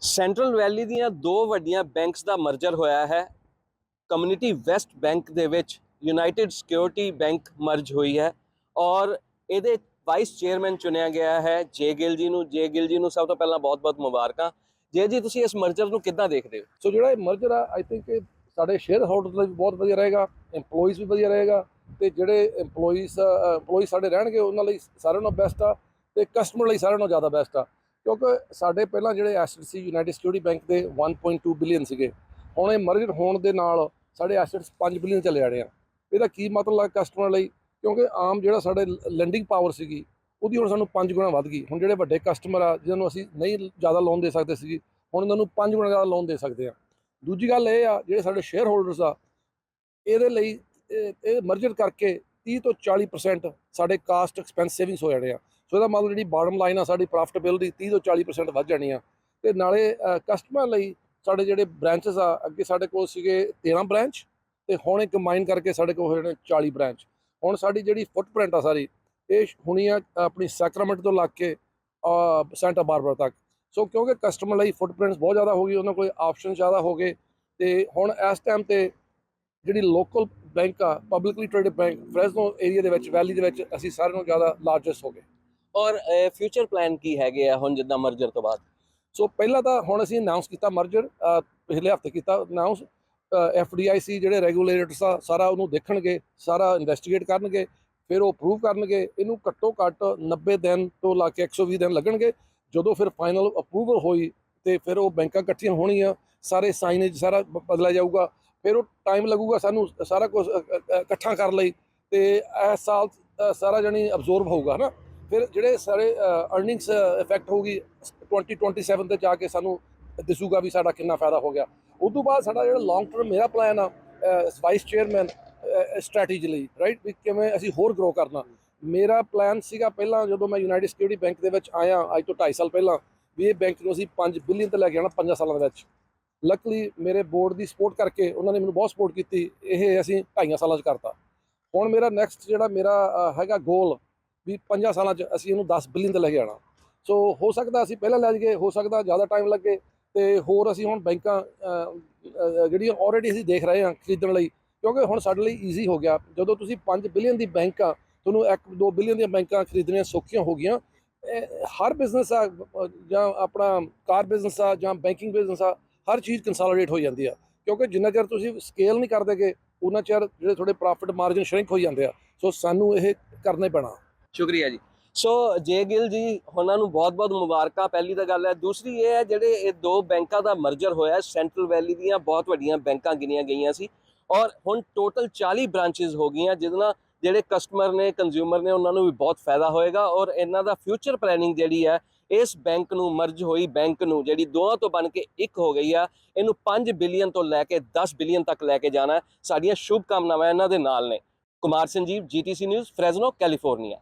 Central ਵੈਲੀ ਦੀਆਂ ਦੋ ਵੱਡੀਆਂ ਬੈਂਕਸ ਦਾ ਮਰਜਰ ਹੋਇਆ ਹੈ। ਕਮਿਊਨਿਟੀ ਵੈਸਟ ਬੈਂਕ ਦੇ ਵਿੱਚ ਯੂਨਾਈਟਿਡ ਸਿਕਿਉਰਿਟੀ ਬੈਂਕ ਮਰਜ ਹੋਈ ਹੈ ਔਰ ਇਹਦੇ ਵਾਈਸ ਚੇਅਰਮੈਨ ਚੁਣਿਆ ਗਿਆ ਹੈ। ਜੇ ਗਿੱਲ ਜੀ ਨੂੰ, ਜੇ ਗਿੱਲ ਜੀ ਨੂੰ ਸਭ ਤੋਂ ਪਹਿਲਾਂ ਬਹੁਤ-ਬਹੁਤ ਮੁਬਾਰਕਾਂ। ਜੇ ਜੀ, ਤੁਸੀਂ ਇਸ ਮਰਜਰ ਨੂੰ ਕਿੱਦਾਂ ਦੇਖਦੇ ਹੋ? ਸੋ ਜਿਹੜਾ ਇਹ ਮਰਜਰ ਆ ਆਈ ਥਿੰਕ ਸਾਡੇ ਸ਼ੇਅਰ ਹੋਲਡਰ ਲਈ ਵੀ ਬਹੁਤ ਵਧੀਆ ਰਹੇਗਾ, EMPLOYEES ਵੀ ਵਧੀਆ ਰਹੇਗਾ ਤੇ ਜਿਹੜੇ EMPLOYEES EMPLOYEE ਸਾਡੇ ਰਹਿਣਗੇ, ਉਹਨਾਂ ਲਈ ਸਾਰਿਆਂ ਨਾਲੋਂ ਬੈਸਟ ਆ ਤੇ ਕਸਟਮਰ ਲਈ ਸਾਰਿਆਂ ਨਾਲੋਂ ਜ਼ਿਆਦਾ ਬੈਸਟ ਆ। ਕਿਉਂਕਿ ਸਾਡੇ ਪਹਿਲਾਂ ਜਿਹੜੇ ਐਸੈਟ ਸੀ ਯੂਨਾਈਟਿਡ ਸਿਕਿਉਰਿਟੀ ਬੈਂਕ ਦੇ 1.2 ਬਿਲੀਅਨ ਸੀਗੇ, ਹੁਣ ਇਹ ਮਰਜਰ ਹੋਣ ਦੇ ਨਾਲ ਸਾਡੇ ਐਸੈਟਸ 5 ਬਿਲੀਅਨ ਚਲੇ ਜਾਣੇ ਆ। ਇਹਦਾ ਕੀ ਮਤਲਬ ਹੈ ਕਸਟਮਰ ਲਈ? ਕਿਉਂਕਿ ਆਮ ਜਿਹੜਾ ਸਾਡੇ ਲੈਂਡਿੰਗ ਪਾਵਰ ਸੀਗੀ, ਉਹਦੀ ਹੁਣ ਸਾਨੂੰ 5 ਗੁਣਾ ਵੱਧ ਗਈ। ਹੁਣ ਜਿਹੜੇ ਵੱਡੇ ਕਸਟਮਰ ਆ, ਜਿਹਨਾਂ ਨੂੰ ਅਸੀਂ ਨਹੀਂ ਜ਼ਿਆਦਾ ਲੋਨ ਦੇ ਸਕਦੇ ਸੀ ਹੁਣ ਉਹਨਾਂ ਨੂੰ 5 ਗੁਣਾ ਜ਼ਿਆਦਾ ਲੋਨ ਦੇ ਸਕਦੇ ਆ। ਦੂਜੀ ਗੱਲ ਇਹ ਆ, ਜਿਹੜੇ ਸਾਡੇ ਸ਼ੇਅਰ ਹੋਲਡਰਸ ਆ, ਇਹਦੇ ਲਈ ਇਹ ਇਹ ਮਰਜਰ ਕਰਕੇ 30 ਤੋਂ 40% ਸਾਡੇ ਕਾਸਟ ਐਕਸਪੈਂਸ ਸੇਵਿੰਗਸ ਹੋ ਜਾਣੇ ਆ। ਸੋ ਇਹਦਾ ਮਤਲਬ ਜਿਹੜੀ ਬਾਟਮ ਲਾਈਨ ਆ, ਸਾਡੀ ਪ੍ਰੋਫਿਟੇਬਿਲਟੀ 30 ਤੋਂ 40% ਵੱਧ ਜਾਣੀ ਆ। ਤੇ ਨਾਲੇ ਕਸਟਮਰ ਲਈ ਸਾਡੇ ਜਿਹੜੇ ਬ੍ਰਾਂਚਸ ਆ, ਅੱਗੇ ਸਾਡੇ ਕੋਲ ਸੀਗੇ 13 ਬ੍ਰਾਂਚ ਤੇ ਹੁਣ ਇਹ ਕੰਬਾਈਨ ਕਰਕੇ ਸਾਡੇ ਕੋਲ ਹੋਏ ਨੇ 40 ਬ੍ਰਾਂਚ ਹੁਣ ਸਾਡੀ ਜਿਹੜੀ ਫੁੱਟਪ੍ਰਿੰਟ ਆ ਸਾਰੀ, ਇਹ ਹੁਣੀ ਆ ਆਪਣੀ ਸੈਕਰਾਮੈਂਟ ਤੋਂ ਲੱਗ ਕੇ ਸੈਂਟਾ ਬਾਰਬਰ ਤੱਕ। ਸੋ ਕਿਉਂਕਿ ਕਸਟਮਰ ਲਈ ਫੁੱਟਪ੍ਰਿੰਟਸ ਬਹੁਤ ਜ਼ਿਆਦਾ ਹੋ ਗਈ, ਉਹਨਾਂ ਕੋਲ ਆਪਸ਼ਨ ਜ਼ਿਆਦਾ ਹੋ ਗਏ, ਤੇ ਹੁਣ ਇਸ ਟਾਈਮ ਤੇ ਜਿਹੜੀ ਲੋਕਲ ਬੈਂਕ ਆ publicly traded bank Fresno area ਦੇ ਵਿੱਚ ਵੈਲੀ ਦੇ ਵਿੱਚ, ਅਸੀਂ ਸਾਰਿਆਂ ਨਾਲੋਂ ਜ਼ਿਆਦਾ ਲਾਰਜੈਸਟ ਹੋ ਗਏ। ਔਰ ਫਿਊਚਰ ਪਲਾਨ ਕੀ ਹੈਗੇ ਆ ਹੁਣ ਜਿੱਦਾਂ ਮਰਜਰ ਤੋਂ ਬਾਅਦ? ਸੋ ਪਹਿਲਾਂ ਤਾਂ ਹੁਣ ਅਸੀਂ ਅਨਾਉਂਸ ਕੀਤਾ ਮਰਜਰ ਪਿਛਲੇ ਹਫ਼ਤੇ ਕੀਤਾ ਅਨਾਉਂਸ ਐਫਡੀਆਈਸੀ ਜਿਹੜੇ ਰੈਗੂਲੇਟਰਸ ਆ, ਸਾਰਾ ਉਹਨੂੰ ਦੇਖਣਗੇ, ਸਾਰਾ ਇਨਵੈਸਟੀਗੇਟ ਕਰਨਗੇ, ਫਿਰ ਉਹ ਅਪਰੂਵ ਕਰਨਗੇ, ਇਹਨੂੰ ਘੱਟੋ ਘੱਟ 90 ਦਿਨ ਤੋਂ ਲਾ ਕੇ 120 ਦਿਨ ਲੱਗਣਗੇ। ਜਦੋਂ ਫਿਰ ਫਾਈਨਲ ਅਪਰੂਵਲ ਹੋਈ ਤੇ ਫਿਰ ਉਹ ਬੈਂਕਾਂ ਇਕੱਠੀਆਂ ਹੋਣੀਆਂ, ਸਾਰੇ ਸਾਈਨੇਜ ਸਾਰਾ ਬ- ਬਦਲਿਆ ਜਾਊਗਾ, ਫਿਰ ਉਹ ਟਾਈਮ ਲੱਗੂਗਾ ਸਾਨੂੰ ਸਾਰਾ ਕੁਝ ਇਕੱਠਾ ਕਰਨ ਲਈ ਤੇ ਇਸ ਸਾਲ ਸਾਰਾ ਜਣੀ ਅਬਜ਼ੋਰਬ ਹੋਊਗਾ ਨਾ ਫਿਰ ਜਿਹੜੇ ਸਾਰੇ ਅਰਨਿੰਗਸ ਇਫੈਕਟ ਹੋਊਗੀ 2027 ਤੇ ਜਾ ਕੇ ਸਾਨੂੰ ਦਿਸੂਗਾ ਵੀ ਸਾਡਾ ਕਿੰਨਾ ਫਾਇਦਾ ਹੋ ਗਿਆ। ਉਸ ਤੋਂ ਬਾਅਦ ਸਾਡਾ ਜਿਹੜਾ ਲੌਂਗ ਟਰਮ ਮੇਰਾ ਪਲਾਨ ਆ ਵਾਈਸ ਚੇਅਰਮੈਨ ਸਟ੍ਰੈਟੇਜੀ ਲਈ ਰਾਈਟ ਵੀ ਕਿਵੇਂ ਅਸੀਂ ਹੋਰ ਗਰੋ ਕਰਨਾ। ਮੇਰਾ ਪਲਾਨ ਸੀਗਾ ਪਹਿਲਾਂ ਜਦੋਂ ਮੈਂ ਯੂਨਾਈਟਿਡ ਸਿਕਿਉਰਿਟੀ ਬੈਂਕ ਦੇ ਵਿੱਚ ਆਇਆ, ਅੱਜ ਤੋਂ 2.5 ਸਾਲ ਪਹਿਲਾਂ, ਵੀ ਇਹ ਬੈਂਕ ਨੂੰ ਅਸੀਂ 5 ਬਿਲੀਅਨ ਤੇ ਲੈ ਕੇ ਆਉਣਾ 5 ਸਾਲਾਂ ਦੇ ਵਿੱਚ। ਲੱਕਲੀ ਮੇਰੇ ਬੋਰਡ ਦੀ ਸਪੋਰਟ ਕਰਕੇ ਉਹਨਾਂ ਨੇ ਮੈਨੂੰ ਬਹੁਤ ਸਪੋਰਟ ਕੀਤੀ, ਇਹ ਅਸੀਂ 2.5 ਸਾਲਾਂ 'ਚ ਕਰਤਾ। ਹੁਣ ਮੇਰਾ ਨੈਕਸਟ ਜਿਹੜਾ ਮੇਰਾ ਹੈਗਾ ਗੋਲ ਵੀ 5 ਸਾਲਾਂ 'ਚ ਅਸੀਂ ਇਹਨੂੰ 10 ਬਿਲੀਅਨ ਤੇ ਲੈ ਕੇ ਆਣਾ ਸੋ ਹੋ ਸਕਦਾ ਅਸੀਂ ਪਹਿਲਾਂ ਲੈ ਜਾਈਏ, ਹੋ ਸਕਦਾ ਜ਼ਿਆਦਾ ਟਾਈਮ ਲੱਗੇ ਤੇ ਹੋਰ ਅਸੀਂ ਹੁਣ ਬੈਂਕਾਂ ਜਿਹੜੀਆਂ ਆਲਰੇਡੀ ਅਸੀਂ ਦੇਖ ਰਹੇ ਹਾਂ ਖਰੀਦਣ ਲਈ, ਕਿਉਂਕਿ ਹੁਣ ਸਾਡੇ ਲਈ ਈਜ਼ੀ ਹੋ ਗਿਆ। ਜਦੋਂ ਤੁਸੀਂ 5 ਬਿਲੀਅਨ ਦੀ ਬੈਂਕਾਂ ਤੁਹਾਨੂੰ 1-2 ਬਿਲੀਅਨ ਦੀਆਂ ਬੈਂਕਾਂ ਖਰੀਦਣੀਆਂ ਸੌਖੀਆਂ ਹੋ ਗਈਆਂ। ਹਰ ਬਿਜ਼ਨਸ ਆ, ਜਾਂ ਆਪਣਾ ਕਾਰ ਬਿਜ਼ਨਸ ਆ, ਜਾਂ ਬੈਂਕਿੰਗ ਬਿਜ਼ਨਸ ਆ, ਹਰ ਚੀਜ਼ ਕੰਸੋਲੀਡੇਟ ਹੋ ਜਾਂਦੀ ਆ। ਕਿਉਂਕਿ ਜਿੰਨਾ ਚਿਰ ਤੁਸੀਂ ਸਕੇਲ ਨਹੀਂ ਕਰਦੇਗੇ ਉਹਨਾਂ ਚਿਰ ਜਿਹੜੇ ਤੁਹਾਡੇ ਪ੍ਰੋਫਿਟ ਮਾਰਜਨ ਸ਼ਰਿੰਕ ਹੋ ਜਾਂਦੇ ਆ। ਸੋ ਸਾਨੂੰ ਇਹ ਕਰਨਾ ਹੀ ਪੈਣਾ। ਸ਼ੁਕਰੀਆ ਜੀ। ਸੋ ਜੇ ਗਿੱਲ ਜੀ, ਉਹਨਾਂ ਨੂੰ ਬਹੁਤ-ਬਹੁਤ ਮੁਬਾਰਕਾਂ। ਪਹਿਲੀ ਤਾਂ ਗੱਲ ਹੈ। ਦੂਸਰੀ ਇਹ ਹੈ, ਜਿਹੜੇ ਇਹ ਦੋ ਬੈਂਕਾਂ ਦਾ ਮਰਜਰ ਹੋਇਆ ਸੈਂਟਰਲ ਵੈਲੀ ਦੀਆਂ ਬਹੁਤ ਵੱਡੀਆਂ ਬੈਂਕਾਂ ਗਿਣੀਆਂ ਗਈਆਂ ਸੀ। ਔਰ ਹੁਣ ਟੋਟਲ 40 ਬ੍ਰਾਂਚੇਸ ਹੋ ਗਈਆਂ, ਜਿਹਦੇ ਨਾਲ ਜਿਹੜੇ ਕਸਟਮਰ ਨੇ, ਕੰਜ਼ਿਊਮਰ ਨੇ, ਉਹਨਾਂ ਨੂੰ ਵੀ ਬਹੁਤ ਫਾਇਦਾ ਹੋਏਗਾ। ਔਰ ਇਹਨਾਂ ਦਾ ਫਿਊਚਰ ਪਲੈਨਿੰਗ ਜਿਹੜੀ ਹੈ, ਇਸ ਬੈਂਕ ਨੂੰ ਮਰਜ ਹੋਈ ਬੈਂਕ ਨੂੰ, ਜਿਹੜੀ ਦੋਹਾਂ ਤੋਂ ਬਣ ਕੇ ਇੱਕ ਹੋ ਗਈ ਆ, ਇਹਨੂੰ 5 ਬਿਲੀਅਨ ਤੋਂ ਲੈ ਕੇ 10 ਬਿਲੀਅਨ ਤੱਕ ਲੈ ਕੇ ਜਾਣਾ ਸਾਡੀਆਂ ਸ਼ੁਭ ਕਾਮਨਾਵਾਂ ਇਹਨਾਂ ਦੇ ਨਾਲ ਨੇ। Kumar Sanjeev, GTC news, Fresno, California.